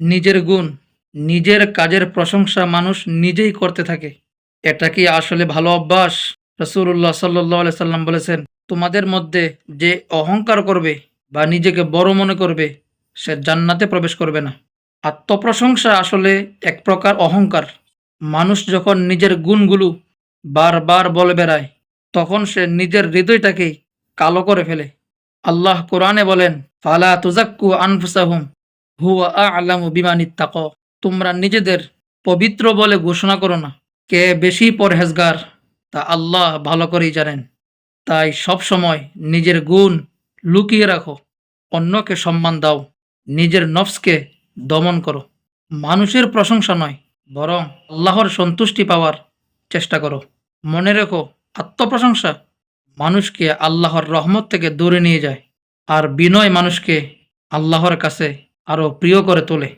নিজের গুণ, নিজের কাজের প্রশংসা মানুষ নিজেই করতে থাকে। এটা কি আসলে ভালো অভ্যাস? রসুল্লাহ সাল্লাহ সাল্লাম বলেছেন, তোমাদের মধ্যে যে অহংকার করবে বা নিজেকে বড় মনে করবে, সে জান্নাতে প্রবেশ করবে না। আত্মপ্রশংসা আসলে এক প্রকার অহংকার। মানুষ যখন নিজের গুণগুলো বারবার বলে বেড়ায়, তখন সে নিজের হৃদয়টাকেই কালো করে ফেলে। আল্লাহ কোরআনে বলেন, ফালা তুজাক্কু আনফুসাহুম। হুয়া আলামু বিমানিত্তাক তোমরা নিজেদের পবিত্র বলে ঘোষণা করো না। কে বেশি পরহেজগার, তা আল্লাহ ভালো করেই জানেন। তাই সব সময় নিজের গুণ লুকিয়ে রাখো। অন্যকে সম্মান দাও। নিজের নফসকে দমন করো। মানুষের প্রশংসা নয়, বরং আল্লাহর সন্তুষ্টি পাওয়ার চেষ্টা করো। মনে রেখো, আত্মপ্রশংসা মানুষকে আল্লাহর রহমত থেকে দূরে নিয়ে যায়। আর বিনয় মানুষকে আল্লাহর কাছে আরও প্রিয় করে তোলে